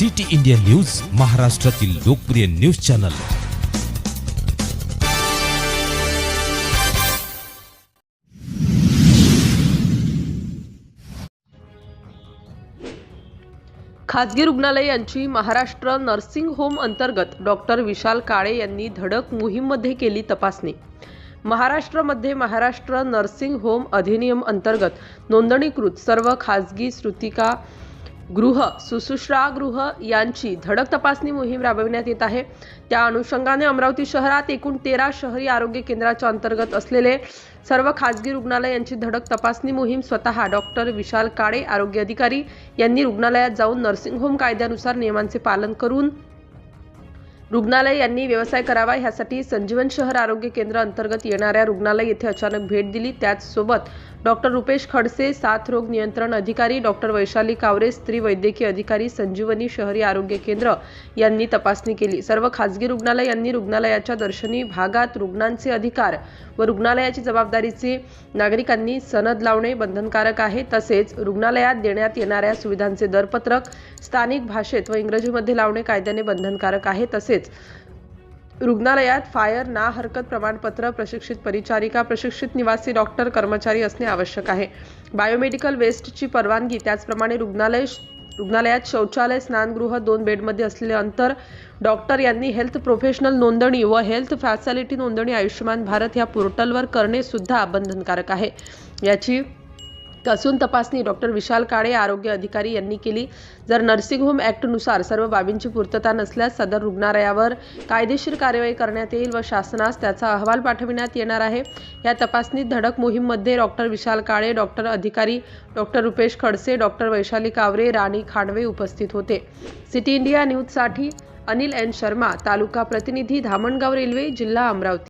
City India news महाराष्ट्रातील लोकप्रिय news channel. खाजगी रुग्णालय यांची महाराष्ट्र नर्सिंग होम अंतर्गत डॉक्टर विशाल काळे यांनी धडक मोहीममध्ये केली तपासणी. महाराष्ट्रामध्ये महाराष्ट्र नर्सिंग होम अधिनियम अंतर्गत नोंदणीकृत सर्व खाजगी श्रुतिका गृह सुश्रुषागृह यांची धडक तपासणी मोहीम राबविण्यात येत आहे. त्या अनुषंगाने अमरावती शहरात एकूण तेरा शहरी आरोग्य केंद्राच्या अंतर्गत असलेले सर्व खाजगी रुग्णालय यांची धडक तपासणी मोहीम स्वतः डॉक्टर विशाल काळे आरोग्य अधिकारी यांनी रुग्णालयात जाऊन नर्सिंग होम कायद्यानुसार नियमांचे पालन करून रुग्णालय यांनी व्यवसाय करावा ह्यासाठी संजीवन शहर आरोग्य केंद्र अंतर्गत येणाऱ्या रुग्णालय येथे अचानक भेट दिली. त्याचसोबत डॉक्टर रुपेश खडसे साथ रोग नियंत्रण अधिकारी डॉक्टर वैशाली कावरे स्त्री वैद्यकीय अधिकारी संजीवनी शहरी आरोग्य केंद्र यांनी तपासणी केली. सर्व खाजगी रुग्णालय यांनी रुग्णालयाच्या दर्शनी भागात रुग्णांचे अधिकार व रुग्णालयाची जबाबदारीचे नागरिकांनी सनद लावणे बंधनकारक आहे. तसेच रुग्णालयात देण्यात येणाऱ्या सुविधांचे दरपत्रक स्थानिक भाषेत व इंग्रजीमध्ये लावणे कायद्याने बंधनकारक आहे. तसेच रुग्णालयात फायर ना हरकत प्रमाणपत्र प्रशिक्षित परिचारिका प्रशिक्षित निवासी डॉक्टर कर्मचारी असणे आवश्यक आहे. बायोमेडिकल वेस्टची परवानगी त्याचप्रमाणे रुग्णालय रुग्णालयात शौचालय स्नानगृह दोन बेडमध्ये असलेले अंतर डॉक्टर यांनी हेल्थ प्रोफेशनल नोंदणी व हेल्थ फॅसिलिटी नोंदणी आयुष्यमान भारत ह्या पोर्टलवर करणे सुद्धा बंधनकारक आहे. याची कसून तपासणी डॉक्टर विशाल काळे आरोग्य अधिकारी यांनी केली. जर नर्सिंग होम ॲक्टनुसार सर्व बाबींची पूर्तता नसल्यास सदर रुग्णालयावर कायदेशीर कार्यवाही करण्यात येईल व शासनास त्याचा अहवाल पाठविण्यात येणार आहे. या तपासणीत धडक मोहीममध्ये डॉक्टर विशाल काळे डॉक्टर अधिकारी डॉक्टर रुपेश खडसे डॉक्टर वैशाली कावरे राणी खांडवे उपस्थित होते. सिटी इंडिया न्यूजसाठी अनिल एन शर्मा तालुका प्रतिनिधी धामणगाव रेल्वे जिल्हा अमरावती.